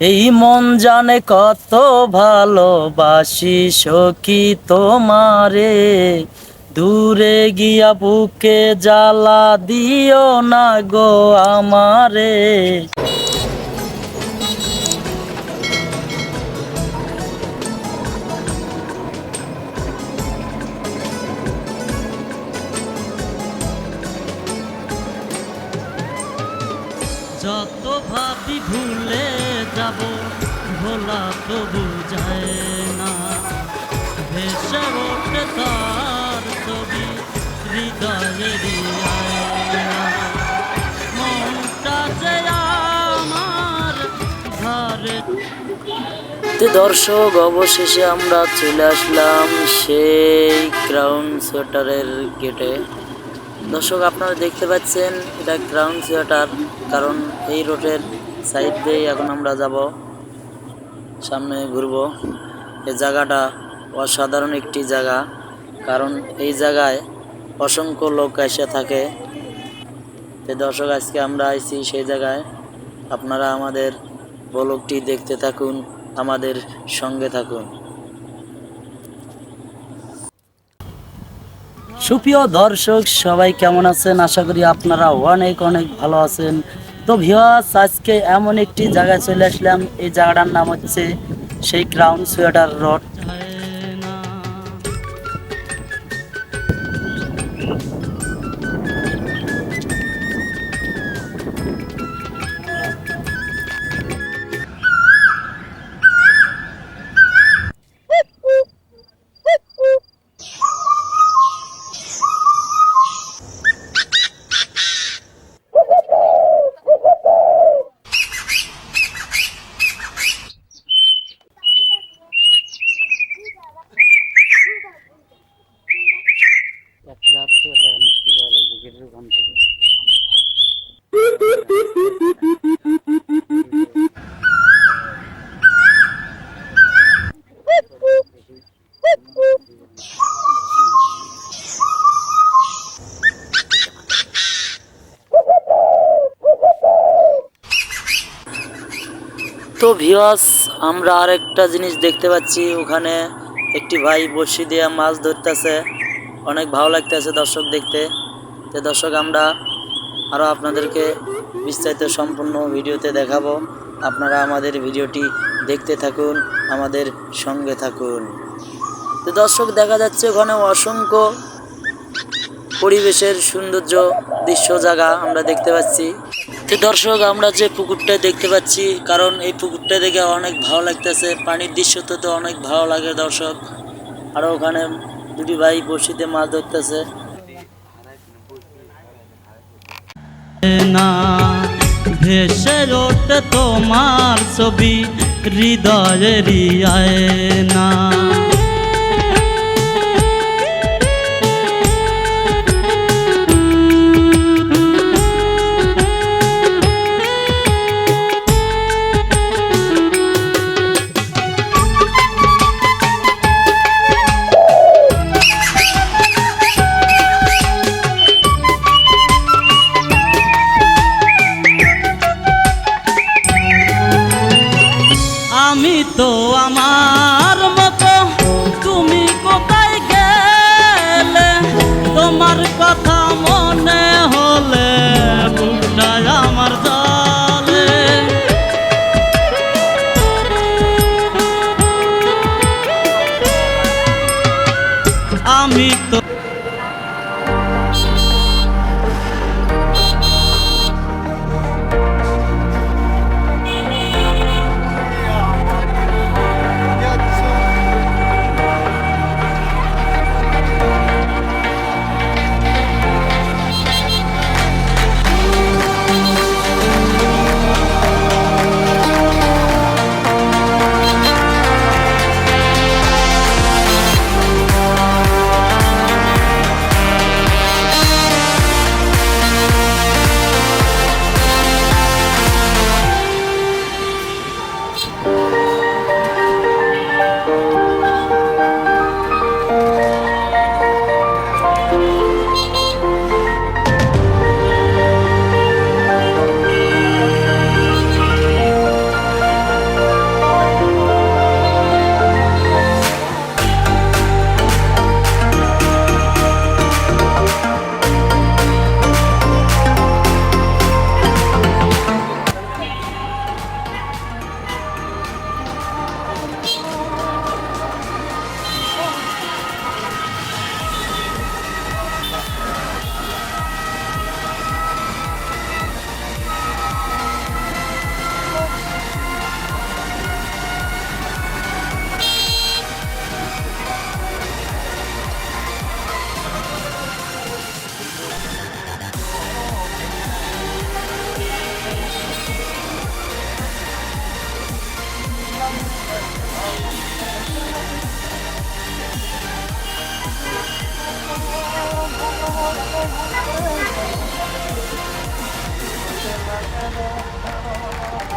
এই মন জানে কত ভালোবাসি সখী তোমারে। দূরে গিয়া বুকে জ্বালা দিও না গো আমারে। যত ভাবি ভুলে যাব, ভোলা তো বুঝায় না। ভেসে ওঠে তার ছবি তো দর্শক, অবশেষে আমরা চলে আসলাম সেই ক্রাউন সোয়েটারের গেটে। দর্শক, আপনারা দেখতে পাচ্ছেন, এটা গ্রাউন্ড থিয়েটার কারণ এই রোডের সাইড দিয়ে এখন আমরা যাব। সামনে ঘুরবো। এই জায়গাটা অসাধারণ একটি জায়গা, কারণ এই জায়গায় অসংখ্য লোক এসে থাকে। তো দর্শক, আজকে আমরা আইছি সেই জায়গায়। আপনারা আমাদের ব্লগটি দেখতে থাকুন, আমাদের সঙ্গে থাকুন। সুপ্রিয় দর্শক, সবাই কেমন আছেন? আশা করি আপনারা অনেক অনেক ভালো আছেন। তো ভিওয়াস আজকে এমন একটি জায়গায় চলে আসলাম। এই জায়গাটার নাম হচ্ছে সেই ক্রাউন সোয়েটার রোড তো ভিওয়াস আমরা আরেকটা জিনিস দেখতে পাচ্ছি। ওখানে একটি ভাই বসি দিয়ে মাছ ধরতেছে। অনেক ভালো লাগতেছে দর্শক দেখতে। তো দর্শক, আমরা আরও আপনাদেরকে বিস্তারিত সম্পূর্ণ ভিডিওতে দেখাবো। আপনারা আমাদের ভিডিওটি দেখতে থাকুন, আমাদের সঙ্গে থাকুন। তো দর্শক, দেখা যাচ্ছে ওখানে অসংখ্য পরিবেশের সৌন্দর্য দৃশ্য জায়গা আমরা দেখতে পাচ্ছি। তো দর্শক, আমরা যে পুকুরটা দেখতে পাচ্ছি, কারণ এই পুকুরটা দেখে অনেক ভালো লাগতেছে। পানির দৃশ্য তো অনেক ভালো লাগে দর্শক। আরও ওখানে দুটি ভাই বসিতে মাছ ধরতেছে। না ভেসে তোমার ছবি হৃদয়েরই রিয়ায় আমি কথা মনে হলে বুকটা আমার জলে। আমি তো Thank you.